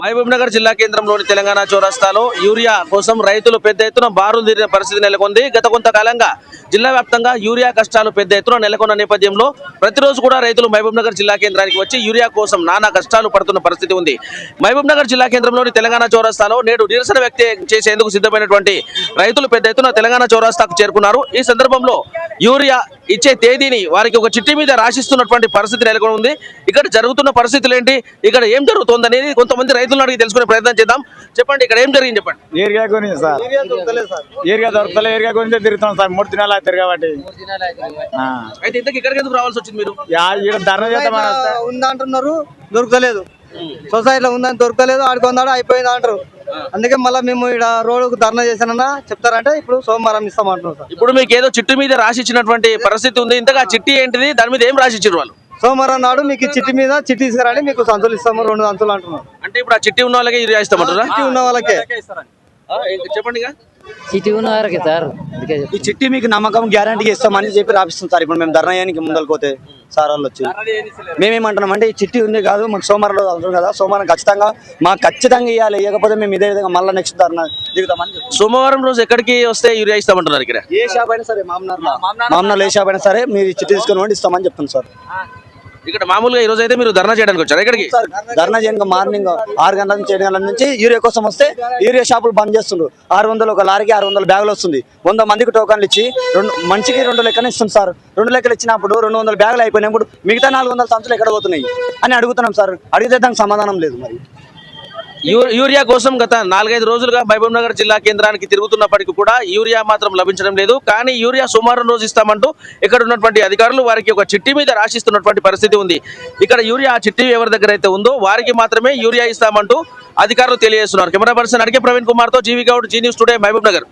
మహబూబ్నగర్ జిల్లా కేంద్రంలోని తెలంగాణ చౌరస్తాలో యూరియా కోసం రైతులు పెద్ద ఎత్తున బారులు తీరిన పరిస్థితి నెలకొంది. గత కొంతకాలంగా జిల్లా వ్యాప్తంగా యూరియా కష్టాలు పెద్ద ఎత్తున నెలకొన్న నేపథ్యంలో ప్రతిరోజు కూడా రైతులు మహబూబ్ నగర్ జిల్లా కేంద్రానికి వచ్చి యూరియా కోసం నానా కష్టాలు పడుతున్న పరిస్థితి ఉంది. మహబూబ్ నగర్ జిల్లా కేంద్రంలోని తెలంగాణ చౌరస్తాలో నేడు నిరసన వ్యక్తి చేసేందుకు సిద్ధమైనటువంటి రైతులు పెద్ద ఎత్తున తెలంగాణ చౌరస్తాకు చేరుకున్నారు. ఈ సందర్భంలో యూరియా ఇచ్చే తేదీని వారికి ఒక చిట్టి మీద రాసిస్తున్నటువంటి పరిస్థితి నెలకొని ఉంది. ఇక్కడ జరుగుతున్న పరిస్థితులు ఏంటి? ఇక్కడ ఏం జరుగుతుంది అనేది కొంతమంది రైతులను అడిగి తెలుసుకునే ప్రయత్నం చేద్దాం. చెప్పండి ఇక్కడ ఏం జరిగింది చెప్పండి. ఏరియా గురించి సార్. ఏరియా దొరకలే ఏరియా గురించి తిరుగుతాం సార్. మూడు దినాలు అవుతారు కాబట్టి. ఆ. అయితే ఇంతకు ఇక్కడికి ఎందుకు రావాల్సి వచ్చింది మీరు? యా- ఈడ ధర్నా చేద్దామని వస్తే. ఉందంటున్నారు దొరకలేదు. సొసైటీలో ఉందని దొరకలేదు ఆడికి ఉందాడు అయిపోయింది అంటారు. అందుకే మళ్ళీ మేము ఇక్కడ రోడ్డుకు ధర్నా చేశానన్నా చెప్తారంటే ఇప్పుడు సోమవారం ఇస్తామంటున్నాం సార్. ఇప్పుడు మీకు ఏదో చిట్టు మీద రాసి ఇచ్చినటువంటి పరిస్థితి ఉంది. ఇంతగా చిట్టి ఏంటిది? దాని మీద ఏం రాసి ఇచ్చారు వాళ్ళు? సోమవారం నాడు మీకు చిట్టి మీద చిట్టి తీసుకురండి మీకు సంతులు ఇస్తాము రెండు సంతులు అంటున్నారు. అంటే ఇప్పుడు ఆ చిట్టి ఉన్న వాళ్ళకి ఇస్తామంటారా చిట్టి ఉన్న వాళ్ళకే. చెప్పండి సిటీ ఉన్న వారికి సార్. అందుకే ఈ చిట్టి మీకు నమ్మకం గ్యారంటీగా ఇస్తామని చెప్పి రాపిస్తాం సార్. ఇప్పుడు మేము ధర్నా చేయడానికి ముందరకు పోతే సార్ వాళ్ళు వచ్చి. మేమేమంటున్నాం అంటే ఈ చిట్టి ఉంది కాదు మాకు సోమవారం రోజు అవసరం కదా. సోమవారం ఖచ్చితంగా మాకు ఖచ్చితంగా ఇవ్వాలి ఇవ్వకపోతే మేము ఇదే విధంగా మళ్ళీ నెక్స్ట్ ధర్నా దిగుతామని. సోమవారం రోజు ఎక్కడికి వస్తే యూరియా ఇస్తామంటున్నారు ఇక్కడ? ఏ షాప్ అయినా సరే మామనార్ మామనార్ ఏ షాప్ అయినా సరే మీరు ఈ చిట్టి తీసుకొని ఇస్తామని చెప్తాం సార్. ఇక్కడ మామూలుగా ఈ రోజు అయితే మీరు ధర్నా చేయడానికి వచ్చారు? ఇక్కడికి సార్ ధర్నా చేయడానికి మార్నింగ్ ఆరు గంటల నుంచి ఏడు గంటల నుంచి యూరియా కోసం వస్తే యూరియా షాపులు బంద్ చేస్తుండ్రు. ఆరు వందలు ఒక లారీకి ఆరు వందల బ్యాగులు వస్తుంది. వంద మందికి టోకన్లు ఇచ్చి రెండు మనిషికి రెండు లెక్కన ఇస్తుంది సార్. రెండు లెక్కలు ఇచ్చినప్పుడు రెండు వందల బ్యాగులు అయిపోయినప్పుడు మిగతా నాలుగు వందల సంచులు ఎక్కడ పోతున్నాయి అని అడుగుతున్నాం సార్. అడిగితే దానికి సమాధానం లేదు మరి. యూరియా కోసం గత నాలుగైదు రోజులుగా మహబూబ్ నగర్ జిల్లా కేంద్రానికి తిరుగుతున్నప్పటికీ కూడా యూరియా మాత్రం లభించడం లేదు. కానీ యూరియా సోమవారం రోజు ఇస్తామంటూ ఇక్కడ ఉన్నటువంటి అధికారులు వారికి ఒక చిట్టి మీద రాసిస్తున్నటువంటి పరిస్థితి ఉంది. ఇక్కడ యూరియా ఆ చిట్టి ఎవరి దగ్గర అయితే ఉందో వారికి మాత్రమే యూరియా ఇస్తామంటూ అధికారులు తెలియజేస్తున్నారు. కెమెరా పర్సన్ అడిగే ప్రవీణ్ కుమార్తో G V Goud Zee news today Mahabubnagar.